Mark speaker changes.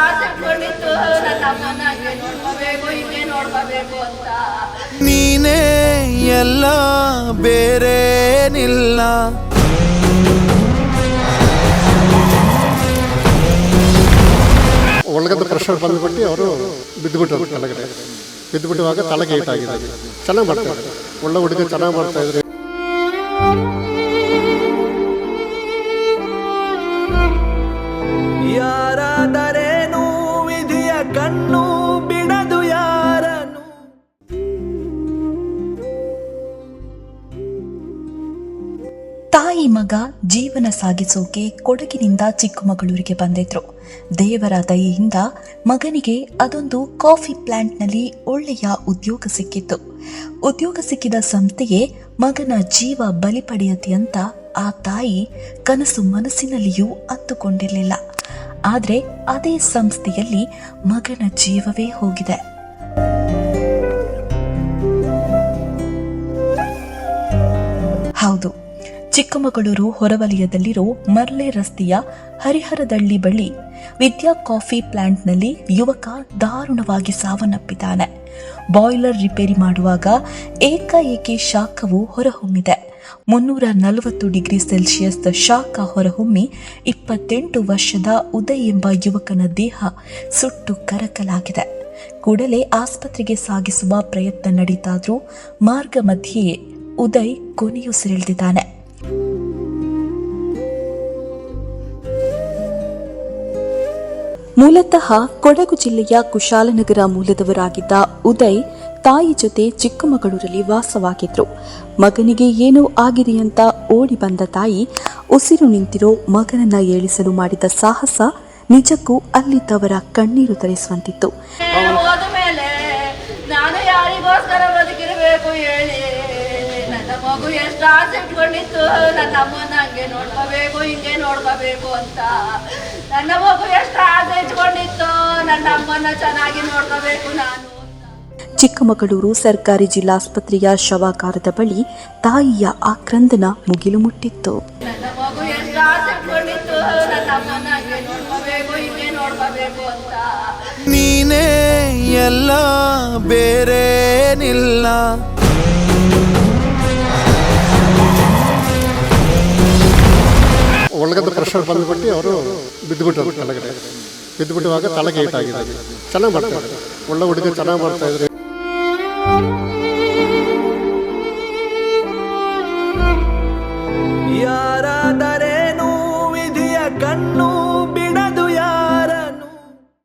Speaker 1: ಆಸೆ ನನ್ನ ಅಮ್ಮನ ಹಂಗೆ ನೋಡ್ಕೋಬೇಕು ಹಿಂಗೆ ನೋಡ್ಕೋಬೇಕು ಅಂತ
Speaker 2: ನೀನೇ ಎಲ್ಲ ಬೇರೇನಿಲ್ಲ.
Speaker 3: ಒಳಗದ ಪ್ರೆಷರ್ ಬಂದ್ಬಿಟ್ಟು ಅವರು ಬಿದ್ದುಬಿಟ್ಟರು ಕೆಳಗಡೆ. ಬಿದ್ದುಬಿಟ್ಟುವಾಗ ತಲೆಗೆ ಏಟಾಗಿದೆ ಚೆನ್ನಾಗಿ ಮಾಡ್ತಾ ಇದ್ರು. ಒಳ್ಳೆ ಹುಡುಗ ಚೆನ್ನಾಗಿ ಮಾಡ್ತಾ ಇದ್ರು.
Speaker 2: ಯಾರಾದರೇನು
Speaker 4: ತಾಯಿ ಮಗ ಜೀವನ ಸಾಗಿಸೋಕೆ ಕೊಡಗಿನಿಂದ ಚಿಕ್ಕಮಗಳೂರಿಗೆ ಬಂದಿದ್ರು. ದೇವರ ದಯೆಯಿಂದ ಮಗನಿಗೆ ಅದೊಂದು ಕಾಫಿ ಪ್ಲಾಂಟ್ನಲ್ಲಿ ಒಳ್ಳೆಯ ಉದ್ಯೋಗ ಸಿಕ್ಕಿತ್ತು. ಉದ್ಯೋಗ ಸಿಕ್ಕಿದ ಸಂಸ್ಥೆಯೇ ಮಗನ ಜೀವ ಬಲಿ ಪಡೆಯತ್ತೆ ಅಂತ ಆ ತಾಯಿ ಕನಸು ಮನಸ್ಸಿನಲ್ಲಿಯೂ ಅತ್ತುಕೊಂಡಿರಲಿಲ್ಲ. ಆದರೆ ಅದೇ ಸಂಸ್ಥೆಯಲ್ಲಿ ಮಗನ ಜೀವವೇ ಹೋಗಿದೆ. ಹೌದು. ಚಿಕ್ಕಮಗಳೂರು ಹೊರವಲಯದಲ್ಲಿರೋ ಮರ್ಲೆ ರಸ್ತೆಯ ಹರಿಹರದಳ್ಳಿ ಬಳಿ ವಿದ್ಯಾ ಕಾಫಿ ಪ್ಲಾಂಟ್ನಲ್ಲಿ ಯುವಕ ದಾರುಣವಾಗಿ ಸಾವನ್ನಪ್ಪಿದ್ದಾನೆ. ಬಾಯ್ಲರ್ ರಿಪೇರಿ ಮಾಡುವಾಗ ಏಕಾಏಕಿ ಶಾಖವು ಹೊರಹೊಮ್ಮಿದೆ. ಮುನ್ನೂರ ನಲವತ್ತು ಡಿಗ್ರಿ ಸೆಲ್ಸಿಯಸ್ ಶಾಖ ಹೊರಹೊಮ್ಮಿ ಇಪ್ಪತ್ತೆಂಟು ವರ್ಷದ ಉದಯ್ ಎಂಬ ಯುವಕನ ದೇಹ ಸುಟ್ಟು ಕರಕಲಾಗಿದೆ. ಕೂಡಲೇ ಆಸ್ಪತ್ರೆಗೆ ಸಾಗಿಸುವ ಪ್ರಯತ್ನ ನಡೀತಾದ್ರೂ ಮಾರ್ಗ ಮಧ್ಯೆಯೇ ಉದಯ್ ಕೊನೆಯುಸಿರೆಳೆದಿದ್ದಾನೆ. ಮೂಲತಃ ಕೊಡಗು ಜಿಲ್ಲೆಯ ಕುಶಾಲನಗರ ಮೂಲದವರಾಗಿದ್ದ ಉದಯ್ ತಾಯಿ ಜೊತೆ ಚಿಕ್ಕಮಗಳೂರಲ್ಲಿ ವಾಸವಾಗಿದ್ರು. ಮಗನಿಗೆ ಏನೋ ಆಗಿದೆ ಅಂತ ಓಡಿ ಬಂದ ತಾಯಿ ಉಸಿರು ನಿಂತಿರೋ ಮಗನನ್ನ ಏಳಿಸಲು ಮಾಡಿದ ಸಾಹಸ ನಿಜಕ್ಕೂ ಅಲ್ಲಿದ್ದವರ ಕಣ್ಣೀರು ತರಿಸುವಂತಿತ್ತು.
Speaker 1: ನಾನು ಯಾರಿಗೋಸ್ಕರ ಬದುಕಿರಬೇಕು ಹೇಳಿ. ಮಗು ಎಷ್ಟು ಆಸೆ ಇಟ್ಕೊಂಡಿತ್ತು. ನನ್ನ ಅಮ್ಮನ ಹಂಗೆ ನೋಡ್ಕೋಬೇಕು ಹಿಂಗೆ ನೋಡ್ಕೋಬೇಕು ಅಂತ. ನನ್ನ ಮಗು ಎಷ್ಟು ಆಸೆ ಇಟ್ಕೊಂಡಿತ್ತು. ನನ್ನ ಅಮ್ಮನ ಚೆನ್ನಾಗಿ ನೋಡ್ಕೋಬೇಕು ನಾನು ಅಂತ.
Speaker 4: ಚಿಕ್ಕಮಗಳೂರು ಸರ್ಕಾರಿ ಜಿಲ್ಲಾಸ್ಪತ್ರೆಯ ಶವಾಕಾರದ ಬಳಿ ತಾಯಿಯ ಆಕ್ರಂದನ ಮುಗಿಲು ಮುಟ್ಟಿತ್ತು
Speaker 1: ನನ್ನ ಮಗು ಎಷ್ಟು ಆಸೆ ಇಟ್ಕೊಂಡಿತ್ತು. ನನ್ನ ಅಮ್ಮನ ಹಂಗೆ ನೋಡ್ಕೋಬೇಕು ಹಿಂಗೆ ನೋಡ್ಕೋಬೇಕು ಅಂತ.
Speaker 2: ನೀನೇ ಎಲ್ಲ ಬೇರೇನಿಲ್ಲ.
Speaker 3: ಒಳಗಡೆ ಪ್ರೆಷರ್ ಬಂದ್ಬಿಟ್ಟು ಅವರು ಬಿದ್ದುಬಿಟ್ಟರು ಕೆಳಗಡೆ. ಬಿದ್ದುಬಿಟ್ಟುವಾಗ ತಲೆಗೆ ಏಟಾಗಿದೆ ಚೆನ್ನಾಗಿ ಮಾಡ್ತಾರೆ ಒಳ್ಳೆ ಹುಡುಗ ಚೆನ್ನಾಗಿ ಮಾಡ್ತಾ ಇದ್ರು.